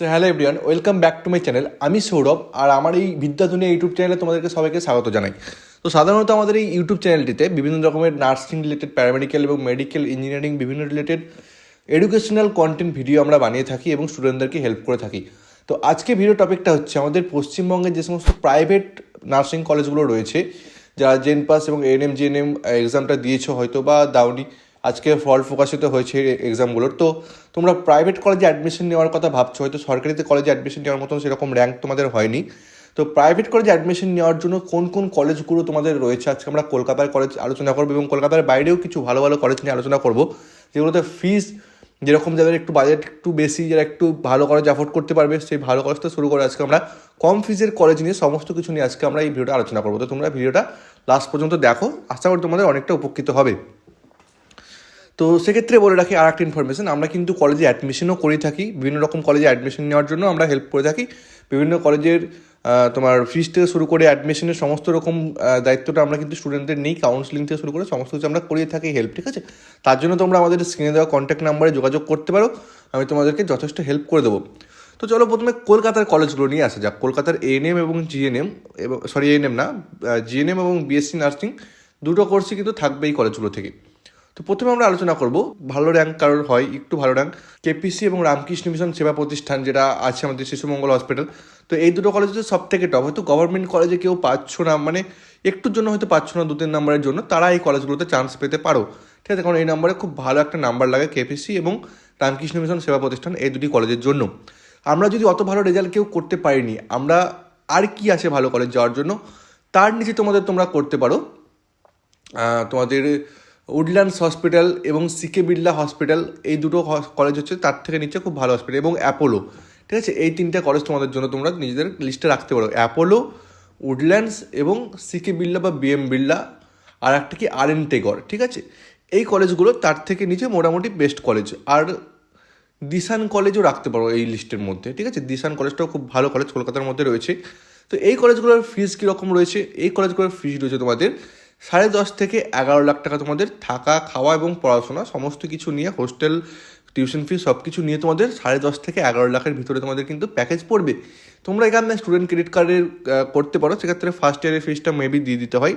So hello everyone welcome back to my channel আমি সৌরভ আর আমার এই বিদ্যাধুনিয়া ইউটিউব চ্যানেলে তোমাদেরকে সবাইকে স্বাগত জানাই। তো সাধারণত আমাদের এই ইউটিউব চ্যানেলটিতে বিভিন্ন রকমের নার্সিং রিলেটেড, প্যারামেডিক্যাল এবং মেডিকেল ইঞ্জিনিয়ারিং বিভিন্ন রিলেটেড এডুকেশনাল কন্টেন্ট ভিডিও আমরা বানিয়ে থাকি এবং স্টুডেন্টদেরকে হেল্প করে থাকি। তো আজকে ভিডিও টপিকটা হচ্ছে আমাদের পশ্চিমবঙ্গের যে সমস্ত প্রাইভেট নার্সিং কলেজগুলো রয়েছে, যারা জেন পাস এবং এএনএম জিএনএম এক্সামটা দিয়েছ হয়তো বা দাওনি আজকে ফল প্রকাশিত হয়েছে এক্সামগুলোর তো তোমরা প্রাইভেট কলেজে অ্যাডমিশন নেওয়ার কথা ভাবছ, হয়তো সরকারিতে কলেজে অ্যাডমিশন নেওয়ার মতন সেরকম র্যাঙ্ক তোমাদের হয়নি। তো প্রাইভেট কলেজে অ্যাডমিশন নেওয়ার জন্য কোন কোন কলেজগুলো তোমাদের রয়েছে? আজকে আমরা কলকাতার কলেজ আলোচনা করব এবং কলকাতার বাইরেও কিছু ভালো ভালো কলেজ নিয়ে আলোচনা করব, যেগুলোতে ফিস যেরকম যাদের একটু বাজেট একটু বেশি, যারা একটু ভালো কলেজ অ্যাফোর্ড করতে পারবে, সেই ভালো কলেজ থেকে শুরু করে আজকে আমরা কম ফিজের কলেজ নিয়ে সমস্ত কিছু নিয়ে আজকে আমরা এই ভিডিওটা আলোচনা করব। তো তোমরা ভিডিওটা লাস্ট পর্যন্ত দেখো, আশা করি তোমাদের অনেকটা উপকৃত হবে। তো সেক্ষেত্রে বলে রাখি আর একটা ইনফরমেশন আমরা কিন্তু কলেজে অ্যাডমিশনও করে থাকি। বিভিন্ন রকম কলেজে অ্যাডমিশন নেওয়ার জন্য আমরা হেল্প করে থাকি। বিভিন্ন কলেজের তোমার ফিস থেকে শুরু করে অ্যাডমিশনের সমস্ত রকম দায়িত্বটা আমরা কিন্তু স্টুডেন্টদের নেই কাউন্সিলিং থেকে শুরু করে সমস্ত কিছু আমরা করিয়ে থাকি হেল্প ঠিক আছে? তার জন্য তোমরা আমাদের স্ক্রিনে দেওয়া কন্ট্যাক্ট নাম্বারে যোগাযোগ করতে পারো, আমি তোমাদেরকে যথেষ্ট হেল্প করে দেবো। তো চলো প্রথমে কলকাতার কলেজগুলো নিয়ে আসা যাক। কলকাতার এএনএম এবং জিএনএম এবং সরি এএনএম না জিএনএম এবং বিএসসি নার্সিং দুটো কোর্সই কিন্তু থাকবে এই কলেজগুলো থেকে। তো প্রথমে আমরা আলোচনা করব, ভালো র্যাঙ্ক কারোর হয়, একটু ভালো র্যাঙ্ক কেপিসি এবং রামকৃষ্ণ মিশন সেবা প্রতিষ্ঠান যেটা আছে আমাদের শিশুমঙ্গল হসপিটাল তো এই দুটো কলেজ হচ্ছে সব থেকে টপ হয়তো গভর্নমেন্ট কলেজে কেউ পাচ্ছ না মানে একটুর জন্য হয়তো পাচ্ছ না দু তিন নম্বরের জন্য, তারা এই কলেজগুলোতে চান্স পেতে পারো। ঠিক আছে, কারণ এই নাম্বারে খুব ভালো একটা নাম্বার লাগে কেপিসি এবং রামকৃষ্ণ মিশন সেবা প্রতিষ্ঠান এই দুটি কলেজের জন্য। আমরা যদি অত ভালো রেজাল্ট কেউ করতে পারিনি, আমরা আর কি আছে ভালো কলেজ যাওয়ার জন্য? তার নিচে তোমাদের তোমরা করতে পারো। তোমাদের উডল্যান্ডস হসপিটাল এবং সিকে বিড়লা হসপিটাল, এই দুটো কলেজ হচ্ছে তার থেকে নিচে খুব ভালো হসপিটাল এবং অ্যাপোলো। ঠিক আছে? এই তিনটে কলেজ তোমাদের জন্য তোমরা নিজেদের লিস্টে রাখতে পারো। অ্যাপোলো উডল্যান্ডস এবং সিকে বিড়লা বা বিএম বিড়লা আর একটা কি আর এন টেগর ঠিক আছে? এই কলেজগুলো তার থেকে নিচে মোটামুটি বেস্ট কলেজ আর দিশান কলেজও রাখতে পারো এই লিস্টের মধ্যে, ঠিক আছে? দিশান কলেজটাও খুব ভালো কলেজ কলকাতার মধ্যে রয়েছে। তো এই কলেজগুলোর ফিস কীরকম রয়েছে? এই কলেজগুলোর ফিস রয়েছে তোমাদের সাড়ে দশ থেকে এগারো লাখ টাকা তোমাদের থাকা, খাওয়া এবং পড়াশোনা সমস্ত কিছু নিয়ে, হোস্টেল, টিউশন ফি সব কিছু নিয়ে তোমাদের সাড়ে দশ থেকে এগারো লাখের ভিতরে তোমাদের কিন্তু প্যাকেজ পড়বে। তোমরা এখানে স্টুডেন্ট ক্রেডিট কার্ডের করতে পারো। সেক্ষেত্রে ফার্স্ট ইয়ারের ফিসটা মেবি দিয়ে দিতে হয়।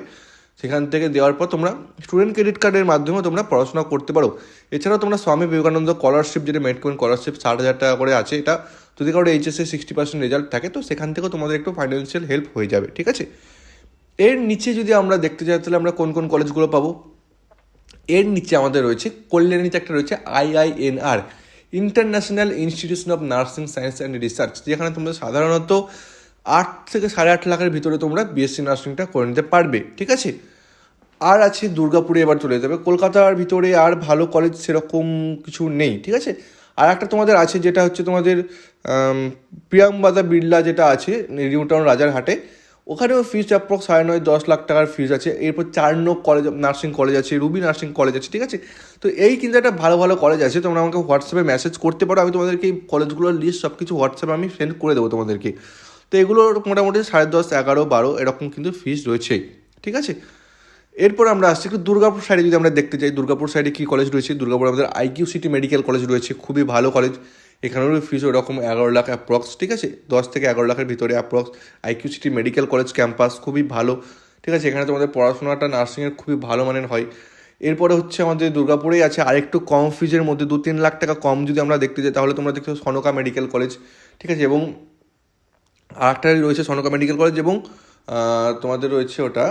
সেখান থেকে দেওয়ার পর তোমরা স্টুডেন্ট ক্রেডিট কার্ডের মাধ্যমে তোমরা পড়াশোনা করতে পারো। এছাড়াও তোমরা স্বামী বিবেকানন্দ স্কলারশিপ যেটা মেটকোয়েন স্কলারশিপ ষাট হাজার টাকা করে আছে, এটা যদি কারও এইচএসএ সিক্সটি পার্সেন্ট রেজাল্ট থাকে, তো সেখান থেকেও তোমাদের একটু ফাইন্যান্সিয়াল হেল্প হয়ে যাবে, ঠিক আছে? এর নিচে যদি আমরা দেখতে যাই, তাহলে আমরা কোন কোন কলেজগুলো পাবো? এর নিচে আমাদের রয়েছে, কল্যাণীতে একটা রয়েছে IINR International Institution of Nursing Science and Research যেখানে তোমরা সাধারণত আট থেকে সাড়ে আট লাখের ভিতরে তোমরা বিএসসি নার্সিংটা করে নিতে পারবে, ঠিক আছে? আর আছে দুর্গাপুরে এবার চলে যাবে, কলকাতার ভিতরে আর ভালো কলেজ সেরকম কিছু নেই, ঠিক আছে? আর একটা তোমাদের আছে, যেটা হচ্ছে তোমাদের প্রিয়াম্বাদা বিড়লা যেটা আছে, নিউ টাউন রাজারহাটে ওখানেও ফিজ অ্যাপ্রক্স সাড়ে নয়, দশ লাখ টাকার ফিজ আছে। এরপর চারনক কলেজ নার্সিং কলেজ আছে রুবি নার্সিং কলেজ আছে, ঠিক আছে? তো এই কিন্তু একটা ভালো ভালো কলেজ আছে। তোমরা আমাকে হোয়াটসঅ্যাপে মেসেজ করতে পারো। আমি তোমাদেরকে এই কলেজগুলোর লিস্ট সব কিছু হোয়াটসঅ্যাপে আমি সেন্ড করে দেবো তোমাদেরকে। তো এগুলোর মোটামুটি সাড়ে দশ, এগারো, বারো, এরকম কিন্তু ফিজ রয়েছে ঠিক আছে? এরপর আমরা আসছি একটু দুর্গাপুর সাইডে যদি আমরা দেখতে যাই। দুর্গাপুর সাইডে কী কলেজ রয়েছে? দুর্গাপুর আমাদের আইকিউ সিটি মেডিকেল কলেজ রয়েছে। খুবই ভালো কলেজ এখানেও ফিস ওরকম এগারো লাখ অ্যাপ্রক্স ঠিক আছে? দশ থেকে এগারো লাখের ভিতরে approx IQ City medical college campus খুবই ভালো, ঠিক আছে? এখানে তোমাদের পড়াশোনাটা নার্সিংয়ের খুবই ভালো মানের হয়। এরপরে হচ্ছে আমাদের দুর্গাপুরেই আছে, আরেকটু কম ফিজের মধ্যে, দু তিন লাখ টাকা কম যদি আমরা দেখতে যাই, তাহলে তোমরা পাবে সনকা মেডিকেল কলেজ ঠিক আছে? এবং আরেকটা রয়েছে সনকা মেডিকেল কলেজ এবং তোমাদের রয়েছে ওটা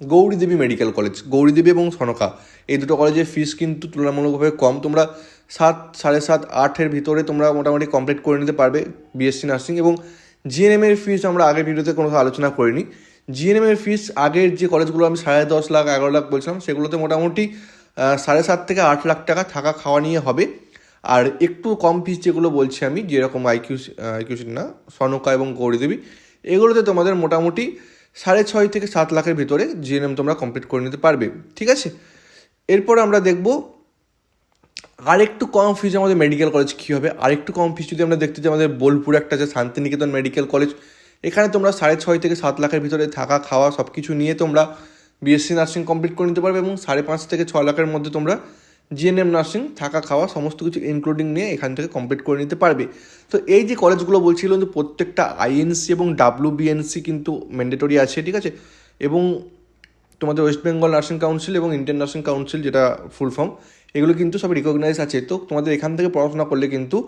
গৌরীদেবী মেডিকেল কলেজ গৌরীদেবী এবং সনকা। এই দুটো কলেজের ফিস কিন্তু তুলনামূলকভাবে কম। তোমরা সাত, সাড়ে সাত, আটের ভিতরে তোমরা মোটামুটি কমপ্লিট করে নিতে পারবে বিএসসি নার্সিং এবং জিএনএম এর ফিস আমরা আগের ভিডিওতে কোনো আলোচনা করিনি। জিএনএম এর ফিস আগের যে কলেজগুলো আমি সাড়ে দশ লাখ, এগারো লাখ বলছিলাম, সেগুলোতে মোটামুটি সাড়ে সাত থেকে আট লাখ টাকা থাকা খাওয়া নিয়ে হবে। আর একটু কম ফিস যেগুলো বলছি আমি, যেরকম আইকিউ আইকিউ না, সনকা এবং গৌরীদেবী এগুলোতে তোমাদের মোটামুটি সাড়ে ছয় থেকে সাত লাখের ভিতরে জিএনএম তোমরা কমপ্লিট করে নিতে পারবে। ঠিক আছে? এরপর আমরা দেখব আরেকটু কম ফিজে আমাদের মেডিকেল কলেজ কী হবে? আরেকটু কম ফিজ যদি আমরা দেখতে চাই আমাদের বোলপুর একটা আছে শান্তিনিকেতন মেডিকেল কলেজ এখানে তোমরা সাড়ে ছয় থেকে সাত লাখের ভিতরে থাকা, খাওয়া সব কিছু নিয়ে তোমরা বিএসসি নার্সিং কমপ্লিট করে নিতে পারবে এবং সাড়ে পাঁচ থেকে ছ লাখের মধ্যে তোমরা জিএনএম নার্সিং থাকা, খাওয়া সমস্ত কিছু ইনক্লুডিং নিয়ে এখান থেকে কমপ্লিট করে নিতে পারবে। তো এই যে কলেজগুলো বলছিলাম যে প্রত্যেকটা আইএনসি এবং ডাব্লিউ বিএনসি কিন্তু ম্যান্ডেটরি আছে, ঠিক আছে? এবং তোমাদের ওয়েস্ট বেঙ্গল নার্সিং কাউন্সিল এবং ইন্ডিয়ান নার্সিং কাউন্সিল যেটা ফুল ফর্ম এগুলো কিন্তু সব রিকগনাইজ আছে। তো তোমাদের এখান থেকে পড়াশোনা করলে কিন্তু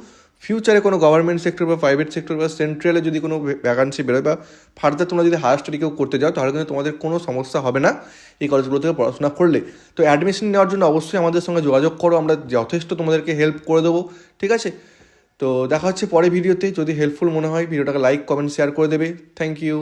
ফিউচারে কোনো গভর্নমেন্ট সেক্টর বা প্রাইভেট সেক্টর বা সেন্ট্রালে যদি কোনো ভ্যাকান্সি বেরোয় বা ফার্দার তোমরা যদি হায়ার স্টাডি কেউ করতে যাও, তাহলে কিন্তু তোমাদের কোনো সমস্যা হবে না এই কলেজগুলো থেকে পড়াশোনা করলে। তো অ্যাডমিশন নেওয়ার জন্য অবশ্যই আমাদের সঙ্গে যোগাযোগ করো, আমরা যথেষ্ট তোমাদেরকে হেল্প করে দেবো, ঠিক আছে? তো দেখা হচ্ছে পরে ভিডিওতে যদি হেল্পফুল মনে হয় ভিডিওটাকে লাইক কমেন্ট শেয়ার করে দেবে। Thank you